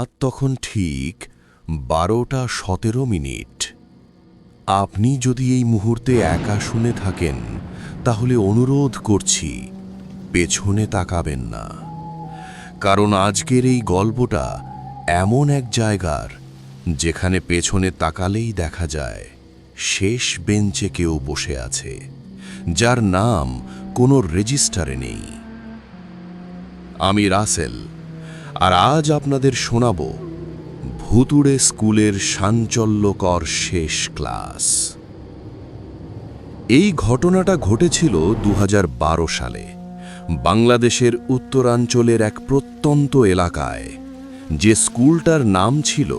রাত তখন ঠিক বারোটা সতেরো মিনিট। আপনি যদি এই মুহূর্তে একা শুনে থাকেন, তাহলে অনুরোধ করছি, পেছনে তাকাবেন না। কারণ আজকের এই গল্পটা এমন এক জায়গার, যেখানে পেছনে তাকালেই দেখা যায়, শেষ বেঞ্চে কেউ বসে আছে, যার নাম কোনো রেজিস্টারে নেই। আমি রাসেল আর আজ আপনাদের শোনাব ভুতুড়ে স্কুলের সাঞ্চল্যকর শেষ ক্লাস। এই ঘটনাটা ঘটেছিল দু হাজার বারো সালে, বাংলাদেশের উত্তরাঞ্চলের এক প্রত্যন্ত এলাকায়, যে স্কুলটার নাম ছিল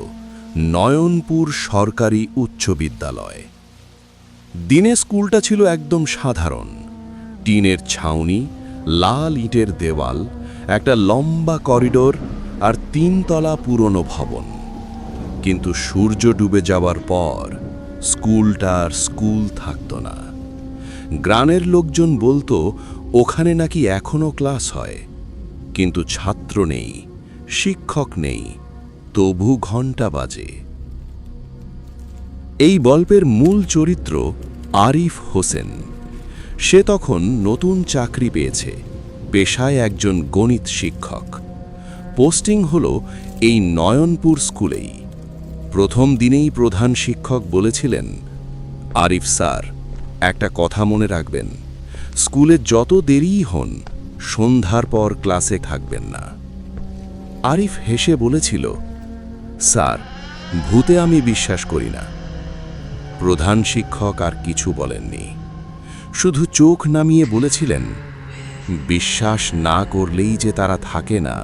নয়নপুর সরকারি উচ্চ বিদ্যালয়। দিনে স্কুলটা ছিল একদম সাধারণ, টিনের ছাউনি, লাল ইটের দেওয়াল একটা লম্বা করিডোর আর তিনতলা পুরনো ভবন। কিন্তু সূর্য ডুবে যাওয়ার পর স্কুলটা আর স্কুল থাকতো না। গ্রামের লোকজন বলতো, ওখানে নাকি এখনও ক্লাস হয়। কিন্তু ছাত্র নেই, শিক্ষক নেই, তবু ঘণ্টা বাজে। এই গল্পের মূল চরিত্র আরিফ হোসেন। সে তখন নতুন চাকরি পেয়েছে। পেশায় একজন গণিত শিক্ষক। পোস্টিং হল এই নয়নপুর স্কুলেই। প্রথম দিনেই প্রধান শিক্ষক বলেছিলেন, আরিফ স্যার, একটা কথা মনে রাখবেন। স্কুলে যত দেরিই হন, সন্ধ্যার পর ক্লাসে থাকবেন না। আরিফ হেসে বলেছিল, স্যার, ভূতে আমি বিশ্বাস করি না। প্রধান শিক্ষক আর কিছু বলেননি। শুধু চোখ নামিয়ে বলেছিলেন বিশ্বাস না করলেই যে তারা থাকে না,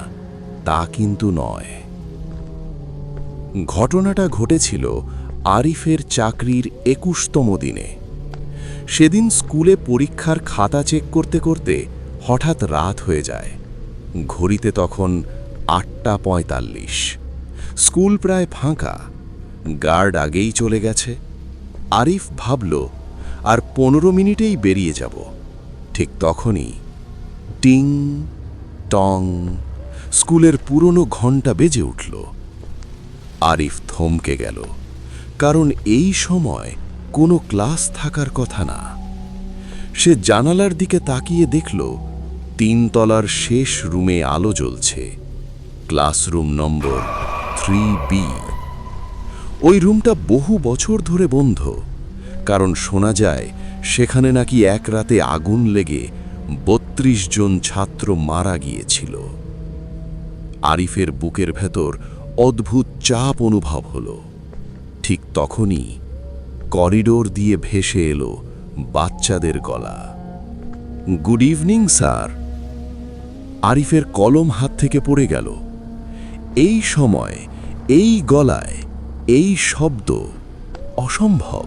তা কিন্তু নয়। ঘটনাটা ঘটেছিল আরিফের চাকরির একুশতম দিনে। সেদিন স্কুলে পরীক্ষার খাতা চেক করতে করতে হঠাৎ রাত হয়ে যায়। ঘড়িতে তখন আটটা পঁয়তাল্লিশ। স্কুল প্রায় ফাঁকা। গার্ড আগেই চলে গেছে। আরিফ ভাবল, আর পনেরো মিনিটেই বেরিয়ে যাব। ঠিক তখনই টিং টং স্কুলের পুরনো ঘণ্টা বেজে উঠল। আরিফ থমকে গেল, কারণ এই সময় কোনো ক্লাস থাকার কথা না। সে জানালার দিকে তাকিয়ে দেখল, তিনতলার শেষ রুমে আলো জ্বলছে। Classroom number three B. ওই রুমটা বহু বছর ধরে বন্ধ, কারণ শোনা যায় সেখানে নাকি এক রাতে আগুন লেগে বত্রিশ জন ছাত্র মারা গিয়েছিল। আরিফের বুকের ভেতর অদ্ভুত চাপ অনুভব হল। ঠিক তখনই করিডোর দিয়ে ভেসে এলো বাচ্চাদের গলা। Good evening, sir. আরিফের কলম হাত থেকে পড়ে গেল। এই সময়, এই গলায়, এই শব্দ অসম্ভব।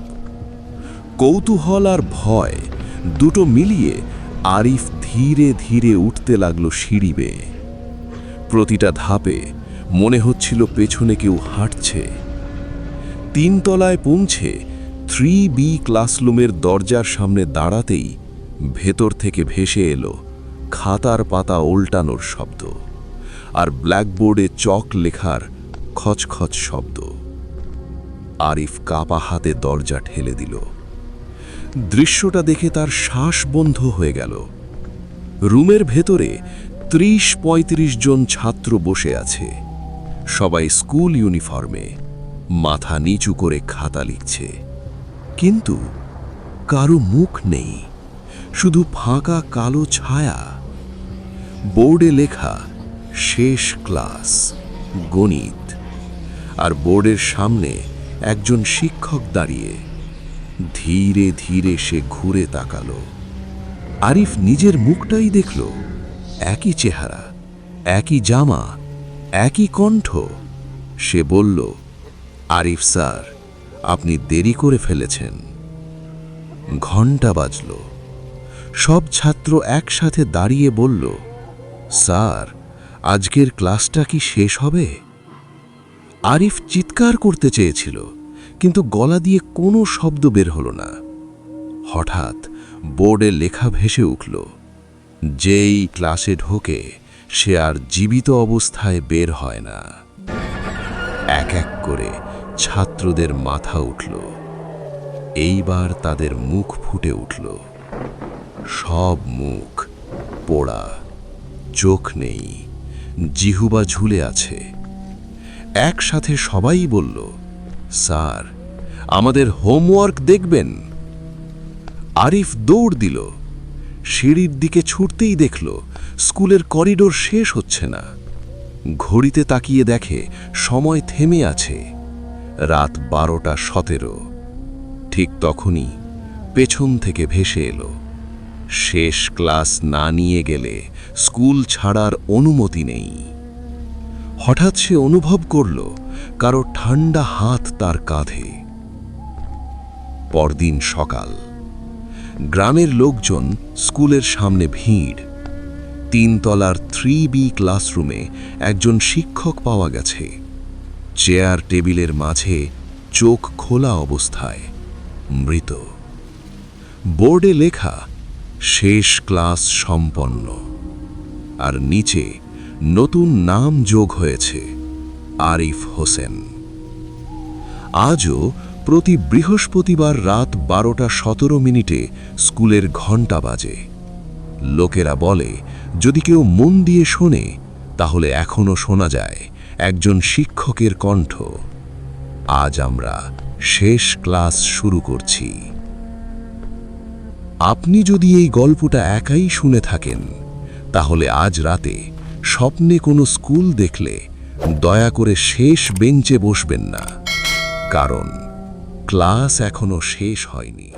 কৌতূহল আর ভয় দুটো মিলিয়ে আরিফ ধীরে ধীরে উঠতে লাগল সিঁড়ি বেয়ে। প্রতিটা ধাপে মনে হচ্ছিল পেছনে কেউ হাঁটছে। তিনতলায় পৌঁছে থ্রি বি ক্লাসরুমের দরজার সামনে দাঁড়াতেই ভেতর থেকে ভেসে এলো খাতার পাতা উল্টানোর শব্দ আর ব্ল্যাকবোর্ডে চক লেখার খচখচ শব্দ। আরিফ কাপা হাতে দরজা ঠেলে দিল। দৃশ্যটা দেখে তার শ্বাস বন্ধ হয়ে গেল। রুমের ভেতরে ত্রিশ পঁয়ত্রিশ জন ছাত্র বসে আছে। সবাই স্কুল ইউনিফর্মে, মাথা নিচু করে খাতা লিখছে। কিন্তু কারও মুখ নেই, শুধু ফাঁকা কালো ছায়া। বোর্ডে লেখা, শেষ ক্লাস, গণিত। আর বোর্ডের সামনে একজন শিক্ষক দাঁড়িয়ে ধীরে ধীরে সে ঘুরে তাকালো। আরিফ নিজের মুখটাই দেখল। একই চেহারা, একই জামা, একই কণ্ঠ। সে বলল, আরিফ স্যার, আপনি দেরি করে ফেলেছেন। ঘণ্টা বাজল। সব ছাত্র একসাথে দাঁড়িয়ে বলল, স্যার, আজকের ক্লাসটা কি শেষ হবে? আরিফ চিৎকার করতে চেয়েছিল। কিন্তু গলা দিয়ে কোনো শব্দ বের হলো না। হঠাৎ বোর্ডে লেখা ভেসে উঠল, যেই ক্লাসে ঢোকে সে আর জীবিত অবস্থায় বের হয় না। এক এক করে ছাত্রদের মাথা উঠল। এইবার তাদের মুখ ফুটে উঠল। সব মুখ পোড়া, চোখ নেই, জিহুবা ঝুলে আছে। একসাথে সবাই বলল স্যার, আমাদের হোমওয়ার্ক দেখবেন। আরিফ দৌড় দিল। সিঁড়ির দিকে ছুটতেই দেখল, স্কুলের করিডোর শেষ হচ্ছে না। ঘড়িতে তাকিয়ে দেখে, সময় থেমে আছে। রাত বারোটা সতেরো। ঠিক তখনই পেছন থেকে ভেসে এলো। শেষ ক্লাস না নিয়ে গেলে স্কুল ছাড়ার অনুমতি নেই। হঠাৎ সে অনুভব করল কারও ঠান্ডা হাত তার কাঁধে। পরদিন সকাল। গ্রামের লোকজন স্কুলের সামনে ভিড়। তিনতলার থ্রি বি ক্লাসরুমে একজন শিক্ষক পাওয়া গেছে। চেয়ার টেবিলের মাঝে চোখ খোলা অবস্থায়। মৃত। বোর্ডে লেখা, শেষ ক্লাস সম্পন্ন। আর নিচে নতুন নাম যোগ হয়েছে, আরিফ হোসেন। আজও প্রতি বৃহস্পতিবার রাত বারোটা সতেরো মিনিটে স্কুলের ঘণ্টা বাজে। লোকেরা বলে, যদি কেউ মন দিয়ে শোনে, তাহলে এখনও শোনা যায় একজন শিক্ষকের কণ্ঠ। আজ আমরা শেষ ক্লাস শুরু করছি। আপনি যদি এই গল্পটা একাই শুনে থাকেন, তাহলে আজ রাতে স্বপ্নে কোনো স্কুল দেখলে দয়া করে শেষ বেঞ্চে বসবেন না, কারণ ক্লাস এখনও শেষ হয়নি।